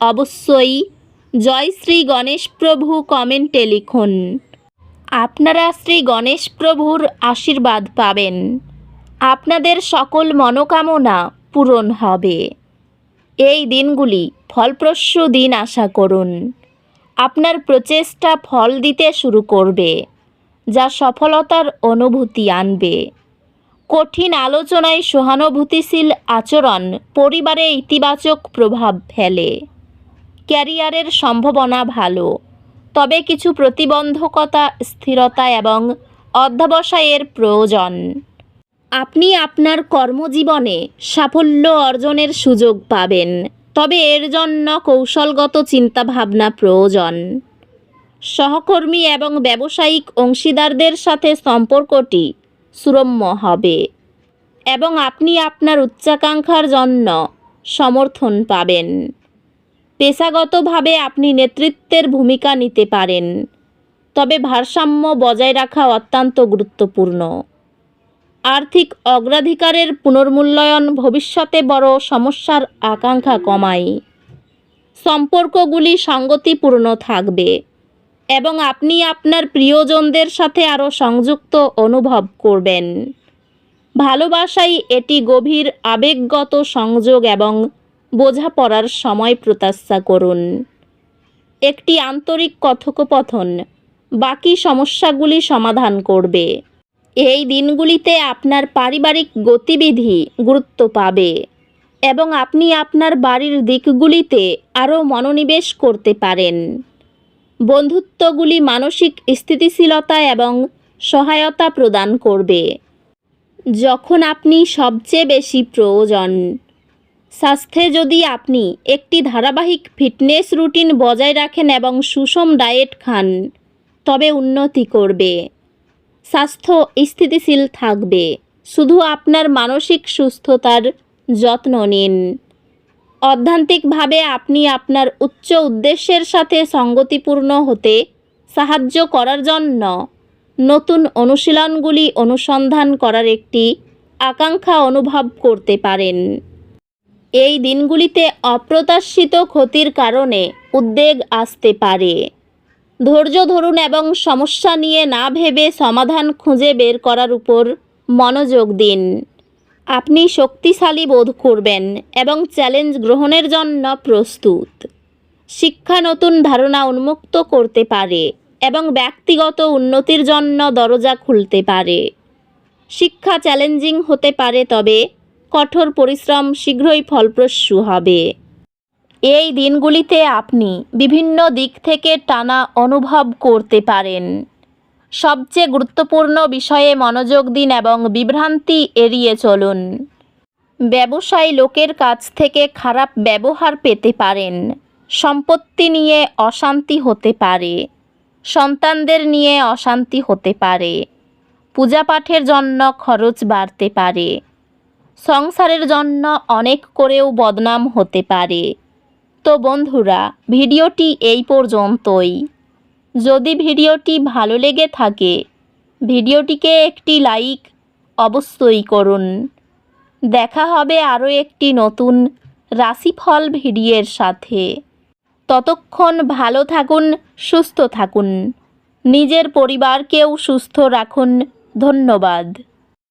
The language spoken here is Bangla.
অবশ্যই জয় শ্রী গণেশ প্রভু কমেন্টে লিখুন। আপনারা শ্রী গণেশ প্রভুর আশীর্বাদ পাবেন। আপনাদের সকল মনোকামনা পূরণ হবে। এই দিনগুলি ফলপ্রসূ দিন আশা করুন। আপনার প্রচেষ্টা ফল দিতে শুরু করবে, যা সফলতার অনুভূতি আনবে। কঠিন আলোচনায় সহানুভূতিশীল আচরণ পরিবারে ইতিবাচক প্রভাব ফেলে। ক্যারিয়ারের সম্ভাবনা ভালো। তবে কিছু প্রতিবন্ধকতা, স্থিরতা এবং অধ্যবসায়ের প্রয়োজন। আপনি আপনার কর্মজীবনে সাফল্য অর্জনের সুযোগ পাবেন, তবে এর জন্য কৌশলগত চিন্তাভাবনা প্রয়োজন। সহকর্মী এবং ব্যবসায়িক অংশীদারদের সাথে সম্পর্কটি সুরম্য হবে এবং আপনি আপনার উচ্চাকাঙ্ক্ষার জন্য সমর্থন পাবেন। পেশাগতভাবে আপনি নেতৃত্বের ভূমিকা নিতে পারেন। তবে ভারসাম্য বজায় রাখা অত্যন্ত গুরুত্বপূর্ণ। আর্থিক অগ্রাধিকারের পুনর্মূল্যায়ন ভবিষ্যতে বড় সমস্যার আকাঙ্ক্ষা কমায়। সম্পর্কগুলি সঙ্গতিপূর্ণ থাকবে এবং আপনি আপনার প্রিয়জনদের সাথে আরও সংযুক্ত অনুভব করবেন। ভালোবাসাই এটি গভীর আবেগগত সংযোগ এবং বোঝাপড়ার সময় প্রত্যাশা করুন। একটি আন্তরিক কথোপকথন বাকি সমস্যাগুলি সমাধান করবে। এই দিনগুলিতে আপনার পারিবারিক গতিবিধি গুরুত্ব পাবে এবং আপনি আপনার বাড়ির দিকগুলিতে আরও মনোনিবেশ করতে পারেন। বন্ধুত্বগুলি মানসিক স্থিতিশীলতা এবং সহায়তা প্রদান করবে। যখন আপনি সবচেয়ে বেশি প্রয়োজন স্বাস্থ্যে যদি আপনি একটি ধারাবাহিক ফিটনেস রুটিন বজায় রাখেন এবং সুষম ডায়েট খান, তবে উন্নতি করবে। স্বাস্থ্য স্থিতিশীল থাকবে। শুধু আপনার মানসিক সুস্থতার যত্ন নিন। অধ্যান্তিকভাবে আপনি আপনার উচ্চ উদ্দেশ্যের সাথে সঙ্গতিপূর্ণ হতে সাহায্য করার জন্য নতুন অনুশীলনগুলি অনুসন্ধান করার একটি আকাঙ্ক্ষা অনুভব করতে পারেন। এই দিনগুলিতে অপ্রত্যাশিত ক্ষতির কারণে উদ্বেগ আসতে পারে। ধৈর্য ধরুন এবং সমস্যা নিয়ে না ভেবে সমাধান খুঁজে বের করার উপর মনোযোগ দিন। আপনি শক্তিশালী বোধ করবেন এবং চ্যালেঞ্জ গ্রহণের জন্য প্রস্তুত। শিক্ষা নতুন ধারণা উন্মুক্ত করতে পারে এবং ব্যক্তিগত উন্নতির জন্য দরজা খুলতে পারে। শিক্ষা চ্যালেঞ্জিং হতে পারে, তবে কঠোর পরিশ্রম শীঘ্রই ফলপ্রসূ হবে। এই দিনগুলিতে আপনি বিভিন্ন দিক থেকে টানা অনুভব করতে পারেন। সবচেয়ে গুরুত্বপূর্ণ বিষয়ে মনোযোগ দিন এবং বিভ্রান্তি এড়িয়ে চলুন। ব্যবসায়ী লোকের কাছ থেকে খারাপ ব্যবহার পেতে পারেন। সম্পত্তি নিয়ে অশান্তি হতে পারে। সন্তানদের নিয়ে অশান্তি হতে পারে। পূজাপাঠের জন্য খরচ বাড়তে পারে। সংসারের জন্য অনেক করেও বদনাম হতে পারে। তো বন্ধুরা, ভিডিওটি এই পর্যন্তই। যদি ভিডিওটি ভালো লেগে থাকে, ভিডিওটিকে একটি লাইক অবশ্যই করুন। দেখা হবে আরও একটি নতুন রাশিফল ভিডিওর সাথে। ততক্ষণ ভালো থাকুন, সুস্থ থাকুন। নিজের পরিবারকেও সুস্থ রাখুন। ধন্যবাদ।